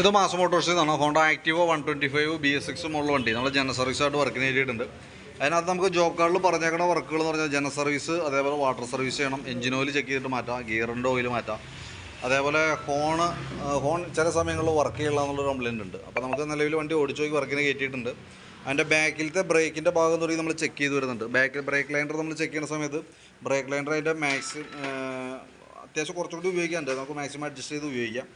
ഇത് മാസം മോട്ടോഴ്സിൽ നിന്നാണ്. Honda Activa one twenty five B S six മുകളിൽ വണ്ടി. നമ്മൾ ജന സർവീസ് ആയിട്ട് വർക്കിന് ഏരിയിട്ടുണ്ട് അതിനകത്ത് നമുക്ക് ജോബ് കാർഡിൽ പറഞ്ഞേക്കണ വർക്കുകൾ എന്ന് പറഞ്ഞാൽ ജന സർവീസ് അതേപോലെ വാട്ടർ സർവീസ് ചെയ്യണം എഞ്ചിൻ ഓയിൽ ചെക്ക് ചെയ്തിട്ട് മാറ്റാം ഗിയറിന്റെ ഓയിൽ മാറ്റാം. അതേപോലെ ഹോണ് ഹോൺ ചില സമയങ്ങളിൽ വർക്ക് ചെയ്യില്ല എന്നുള്ളൊരു കംപ്ലയിന്റ് ഉണ്ട്. അപ്പോൾ നമുക്ക് നിലവിൽ വണ്ടി ഓടിച്ചു നോക്കി വർക്കിന് കയറ്റിയിട്ടുണ്ട്. അതിന്റെ ബാക്കിലത്തെ ബ്രേക്കിന്റെ ഭാഗം തുടങ്ങി നമ്മൾ ചെക്ക് ചെയ്ത് വരുന്നുണ്ട്. ബാക്കിൽ ബ്രേക്ക് ലൈൻഡർ നമ്മൾ ചെക്ക് ചെയ്യുന്ന സമയത്ത് ബ്രേക്ക് ലൈൻഡർ അതിന്റെ മാക്സിമം അത്യാവശ്യം കുറച്ചുകൂടി ഉപയോഗിക്കാനുണ്ട്. നമുക്ക് മാക്സിമം അഡ്ജസ്റ്റ് ചെയ്ത് ഉപയോഗിക്കാം.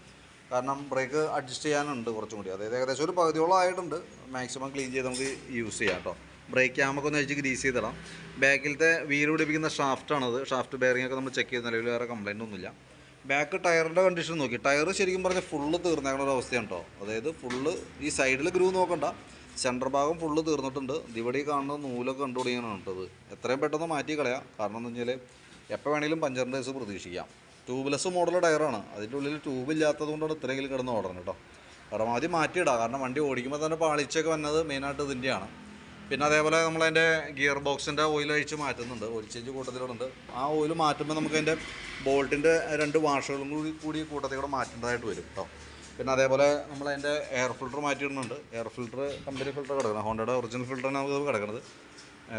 കാരണം ബ്രേക്ക് അഡ്ജസ്റ്റ് ചെയ്യാനുണ്ട് കുറച്ചും കൂടി. അതായത് ഏകദേശം ഒരു പകുതിയോളം ആയിട്ടുണ്ട്. മാക്സിമം ക്ലീൻ ചെയ്ത് നമുക്ക് യൂസ് ചെയ്യാം കേട്ടോ. ബ്രേക്ക് ക്യാമൊക്കെ ഒന്ന് അഴിച്ച് ഗ്രീസ് ചെയ്തിടാം. ബാക്കിലത്തെ വീൽ പിടിപ്പിക്കുന്ന ഷാഫ്റ്റാണത് ഷാഫ്റ്റ് ബെയറിംഗ് ഒക്കെ നമ്മൾ ചെക്ക് ചെയ്ത്. നിലവിൽ വേറെ കംപ്ലൈന്റ് ഒന്നുമില്ല. ബാക്ക് ടയറിന്റെ കണ്ടീഷൻ നോക്കി. ടയർ ശരിക്കും പറഞ്ഞാൽ ഫുള്ള് തീർന്നേക്കുന്ന ഒരു അവസ്ഥയാണ് കേട്ടോ. അതായത് ഫുള്ള് ഈ സൈഡിൽ ഗ്രൂ നോക്കണ്ട. സെന്റർ ഭാഗം ഫുള്ള് തീർന്നിട്ടുണ്ട്. ഇവിടെ കാണുന്ന നൂലൊക്കെ കണ്ടു തുടങ്ങിയാണ് കേട്ടത്. എത്രയും പെട്ടെന്ന് മാറ്റി കളയാം കാരണം എന്ന് വെച്ചാൽ എപ്പോൾ വേണമെങ്കിലും പഞ്ചറിന്റെ കേസ് പ്രതീക്ഷിക്കാം. ട്യൂബ്ലെസ് മോഡൽ ടയറാണ് അതിന്റെ ഉള്ളിൽ ട്യൂബ് ഇല്ലാത്തത് കൊണ്ടാണ് ഇത്രയെങ്കിലും കിടന്ന് ഓടണം കേട്ടോ പരമാവധി മാറ്റിയിടാം. കാരണം വണ്ടി ഓടിക്കുമ്പോൾ തന്നെ പാളിച്ചൊക്കെ വന്നത് മെയിനായിട്ട് ഇതിന്റെയാണ്. പിന്നെ അതേപോലെ നമ്മളതിന്റെ ഗിയർ ബോക്സിന്റെ ഓയിൽ അഴിച്ച് മാറ്റുന്നുണ്ട്. ഓയിൽ ചേഞ്ച് കൂട്ടത്തിലുണ്ട് ആ ഓയിൽ മാറ്റുമ്പോൾ നമുക്ക് അതിന്റെ ബോൾട്ടിന്റെ രണ്ട് വാഷുകളും കൂടി കൂടി കൂട്ടത്തിലൂടെ മാറ്റേണ്ടതായിട്ട് വരും കേട്ടോ പിന്നെ അതേപോലെ നമ്മൾ അതിന്റെ എയർ ഫിൽറ്റർ മാറ്റിയിടുന്നുണ്ട്. എയർ ഫിൽറ്റർ കമ്പനി ഫിൽറ്റർ കിടക്കണം. ഹോണ്ടയുടെ ഒറിജിനൽ ഫിൽറ്ററാണ് നമുക്ക് കിടക്കുന്നത്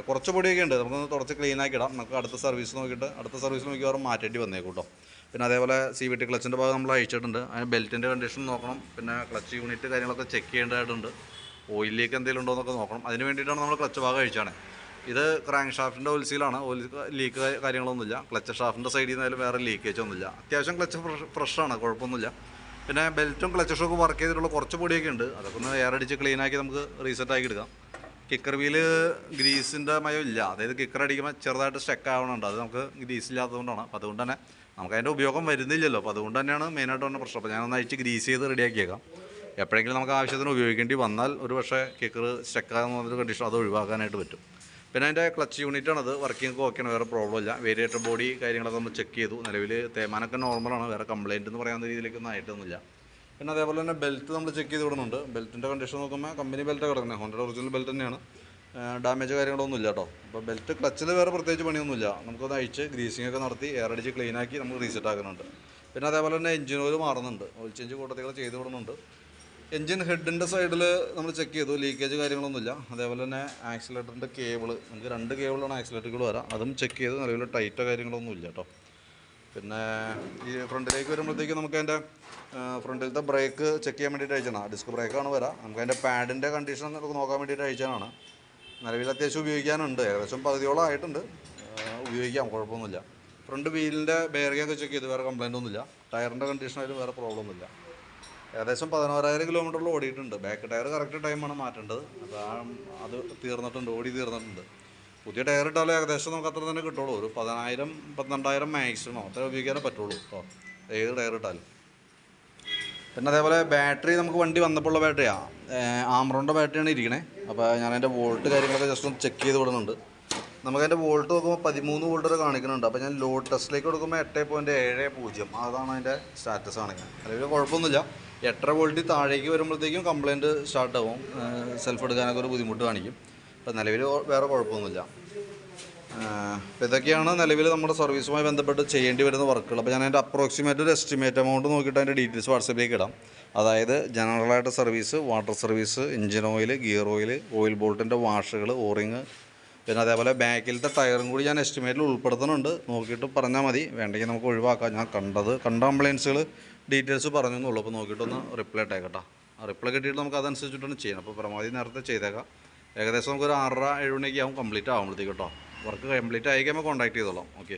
കുറച്ച് പൊടിയൊക്കെ ഉണ്ട്. നമുക്കൊന്ന് തുടച്ച് ഇടാം നമുക്ക് അടുത്ത സർവീസ് നോക്കിയിട്ട് അടുത്ത സർവീസിൽ മിക്കവാറും മാറ്റേണ്ടി വന്നേക്കും കേട്ടോ പിന്നെ അതേപോലെ സി വി ടി ക്ലച്ചിന്റെ ഭാഗം നമ്മൾ അയച്ചിട്ടുണ്ട്. അതിന് ബെൽറ്റിന്റെ കണ്ടീഷൻ നോക്കണം. പിന്നെ ക്ലച്ച് യൂണിറ്റ് കാര്യങ്ങളൊക്കെ ചെക്ക് ചെയ്യേണ്ടതായിട്ടുണ്ട്. ഓയിൽ ലീക്ക് എന്തെങ്കിലും ഉണ്ടോ എന്നൊക്കെ നോക്കണം. അതിന് വേണ്ടിയിട്ടാണ് നമ്മൾ ക്ലച്ച് ഭാഗം അഴിച്ചാണ് ഇത് ക്രാങ്ക് ഷാഫ്റ്റിന്റെ ഓയിൽ സീലാണ് ഓയിൽ ലീക്ക് കാര്യങ്ങളൊന്നുമില്ല. ക്ലച്ച് ഷാഫ്റ്റിന്റെ സൈഡിൽ നിന്നാലും വേറെ ലീക്കേജ് ഒന്നുമില്ല. അത്യാവശ്യം ക്ലച്ച് ഫ്രഷാണ്. കുഴപ്പമൊന്നുമില്ല. പിന്നെ ബെൽറ്റും ക്ലച്ച് ഷോക്ക് വർക്ക് ചെയ്തിട്ടുള്ള കുറച്ച് പൊടിയൊക്കെ ഉണ്ട്. അതൊക്കെ ഒന്ന് എയർ അടിച്ച് ക്ലീൻ ആക്കി നമുക്ക് റീസെറ്റ് ആക്കി എടുക്കാം. കിക്കർ വീൽ ഗ്രീസിന്റെ മയം ഇല്ല. അതായത് കിക്കർ അടിക്കുമ്പോൾ ചെറുതായിട്ട് സ്റ്റക്ക് ആവണുണ്ട്. അത് നമുക്ക് ഗ്രീസ് ഇല്ലാത്തതുകൊണ്ടാണ്. അപ്പോൾ അതുകൊണ്ട് തന്നെ നമുക്ക് അതിന്റെ ഉപയോഗം വരുന്നില്ലല്ലോ. അപ്പോൾ അതുകൊണ്ട് തന്നെയാണ് മെയിനായിട്ട് വന്ന പ്രശ്നം. അപ്പോൾ ഞാനൊന്ന് അയച്ച് ഗ്രീസ് ചെയ്ത് റെഡിയാക്കിയേക്കാം. എപ്പോഴെങ്കിലും നമുക്ക് ആവശ്യത്തിന് ഉപയോഗിക്കേണ്ടി വന്നാൽ ഒരു പക്ഷേ കിക്കർ പറഞ്ഞൊരു കണ്ടീഷൻ അത് ഒഴിവാക്കാനായിട്ട് പറ്റും. പിന്നെ അതിന്റെ ക്ലച്ച് യൂണിറ്റാണത് വർക്കിംഗ് ഓക്കെയാണ് വേറെ പ്രോബ്ലം ഇല്ല. വേരിയേറ്റർ ബോഡി കാര്യങ്ങളൊക്കെ നമ്മൾ ചെക്ക് ചെയ്തു. നിലവിൽ തേമാനൊക്കെ നോർമലാണ് വേറെ കംപ്ലയിന്റ് എന്ന് പറയാവുന്ന രീതിയിലേക്കൊന്നും ആയിട്ടൊന്നുമില്ല. പിന്നെ അതേപോലെ തന്നെ ബെൽറ്റ് നമ്മൾ ചെക്ക് ചെയ്ത് വിടുന്നുണ്ട്. ബെൽറ്റിന്റെ കണ്ടീഷൻ നോക്കുമ്പോൾ കമ്പനി ബെൽറ്റ് കിടക്കുന്നത് ഹോണ്ടയുടെ ഒറിജിനൽ ബെൽറ്റ് തന്നെയാണ്. ഡാമേജ് കാര്യങ്ങളൊന്നും ഇല്ല കേട്ടോ അപ്പോൾ ബെൽറ്റ് ക്ലച്ചിൽ വേറെ പ്രത്യേകിച്ച് പണിയൊന്നുമില്ല. നമുക്കൊന്ന് അഴിച്ച് ഗ്രീസിംഗ് ഒക്കെ നടത്തി എയർ അടിച്ച് ക്ലീൻ ആക്കി നമുക്ക് റീസെറ്റ് ആക്കുന്നുണ്ട്. പിന്നെ അതേപോലെ തന്നെ എഞ്ചിൻ ഓയിൽ മാറുന്നുണ്ട്. ഓയിൽ ചേഞ്ച് കൂട്ടത്തികൾ ചെയ്ത് വിടുന്നുണ്ട് എഞ്ചിൻ ഹെഡിന്റെ സൈഡിൽ നമ്മൾ ചെക്ക് ചെയ്തു. ലീക്കേജ് കാര്യങ്ങളൊന്നുമില്ല. അതേപോലെ തന്നെ ആക്സിലേറ്ററിന്റെ കേബിൾ നമുക്ക് രണ്ട് കേബിളാണ് ആക്സിലേറ്ററുകൾ വരാം. അതും ചെക്ക് ചെയ്ത് നിലവിൽ ടൈറ്റോ കാര്യങ്ങളൊന്നും ഇല്ല കേട്ടോ പിന്നെ ഈ ഫ്രണ്ടിലേക്ക് വരുമ്പോഴത്തേക്ക് നമുക്ക് അതിന്റെ ഫ്രണ്ടിലത്തെ ബ്രേക്ക് ചെക്ക് ചെയ്യാൻ വേണ്ടിയിട്ട് അയച്ചാണ് ഡിസ്ക് ബ്രേക്കാണ് വരാം. നമുക്ക് അതിന്റെ പാഡിന്റെ കണ്ടീഷൻ നമുക്ക് നോക്കാൻ വേണ്ടിയിട്ട് അയച്ചാണ് നിലവിൽ അത്യാവശ്യം ഉപയോഗിക്കാനുണ്ട്. ഏകദേശം പകുതിയോളം ആയിട്ടുണ്ട്. ഉപയോഗിക്കാം കുഴപ്പമൊന്നുമില്ല. ഫ്രണ്ട് വീലിന്റെ ബെയറിംഗ് ചെക്ക് ചെയ്ത് വേറെ കംപ്ലൈന്റ് ഒന്നുമില്ല. ടയറിന്റെ കണ്ടീഷനായാലും വേറെ പ്രോബ്ലം ഒന്നുമില്ല. ഏകദേശം പതിനോരായിരം കിലോമീറ്ററിൽ ഓടിയിട്ടുണ്ട്. ബാക്ക് ടയർ കറക്റ്റ് ടൈമാണ് മാറ്റേണ്ടത്. അപ്പോൾ അത് തീർന്നിട്ടുണ്ട് ഓടി തീർന്നിട്ടുണ്ട്. പുതിയ ടയർ ഇട്ടാലും ഏകദേശം നമുക്ക് അത്ര തന്നെ കിട്ടുള്ളൂ. ഒരു പതിനായിരം പന്ത്രണ്ടായിരം മാക്സിമം അത്ര ഉപയോഗിക്കാനേ പറ്റുള്ളൂ. ഏത് ടയർ ഇട്ടാലും. പിന്നെ അതേപോലെ ബാറ്ററി നമുക്ക് വണ്ടി വന്നപ്പോൾ ഉള്ള ബാറ്ററിയാണ് ആമറോണിന്റെ ബാറ്ററിയാണ് ഇരിക്കണേ. അപ്പോൾ ഞാൻ അതിന്റെ വോൾട്ട് കാര്യങ്ങളൊക്കെ ജസ്റ്റ് ഒന്ന് ചെക്ക് ചെയ്ത് വിടുന്നുണ്ട്. നമുക്ക് അതിന്റെ വോൾട്ട് നോക്കുമ്പോൾ പതിമൂന്ന് വോൾട്ട് വരെ കാണിക്കുന്നുണ്ട്. അപ്പോൾ ഞാൻ ലോഡ് ടെസ്റ്റിലേക്ക് കൊടുക്കുമ്പോൾ എട്ട് പോയിന്റ് ഏഴ് പൂജ്യം. അതാണ് അതിന്റെ സ്റ്റാറ്റസ് കാണിക്കുന്നത്. അല്ലെങ്കിൽ കുഴപ്പമൊന്നുമില്ല. എട്ടര വോൾട്ടിൽ താഴേക്ക് വരുമ്പോഴത്തേക്കും കംപ്ലയിന്റ് സ്റ്റാർട്ടാവും സെൽഫ് എടുക്കാനൊക്കെ ഒരു ബുദ്ധിമുട്ട് കാണിക്കും. അപ്പോൾ നിലവിൽ വേറെ കുഴപ്പമൊന്നുമില്ല. അപ്പോൾ ഇതൊക്കെയാണ് നിലവിൽ നമ്മുടെ സർവീസുമായി ബന്ധപ്പെട്ട് ചെയ്യേണ്ടി വരുന്ന വർക്കുകൾ. അപ്പോൾ ഞാൻ അതിന്റെ അപ്രോക്സിമേറ്റ് ഒരു എസ്റ്റിമേറ്റ് എമൗണ്ട് നോക്കിയിട്ട് അതിന്റെ ഡീറ്റെയിൽസ് വാട്സപ്പിലേക്ക് ഇടാം. അതായത് ജനറലായിട്ട് service water service engine oil gear oil oil ബോൾട്ടിന്റെ വാഷുകൾ ഓറിങ് പിന്നെ അതേപോലെ ബാക്കിലത്തെ ടയറും കൂടി ഞാൻ എസ്റ്റിമേറ്റിൽ ഉൾപ്പെടുത്തുന്നുണ്ട്. നോക്കിയിട്ട് പറഞ്ഞാൽ മതി. വേണ്ടെങ്കിൽ നമുക്ക് ഒഴിവാക്കാം. ഞാൻ കണ്ടത് കണ്ട കംപ്ലയിൻസുകൾ ഡീറ്റെയിൽസ് പറഞ്ഞു എന്നുള്ളൂ. അപ്പോൾ നോക്കിയിട്ടൊന്ന് റിപ്ലൈ ഇട്ടേക്കട്ടാ ആ റിപ്ലൈ കിട്ടിയിട്ട് നമുക്ക് അതനുസരിച്ചിട്ടാണ് ചെയ്യണം അപ്പോൾ പരമാവധി നേരത്തെ ചെയ്തേക്കാം. ഏകദേശം നമുക്കൊരു ആറര ഏഴ് മണിയൊക്കെ ആവും കംപ്ലീറ്റ് ആകുമ്പോഴത്തേക്ക് കേട്ടോ വർക്ക് കംപ്ലീറ്റ് ആയിക്കുമ്പോൾ കോൺടാക്ട് ചെയ്തോളാം. ഓക്കെ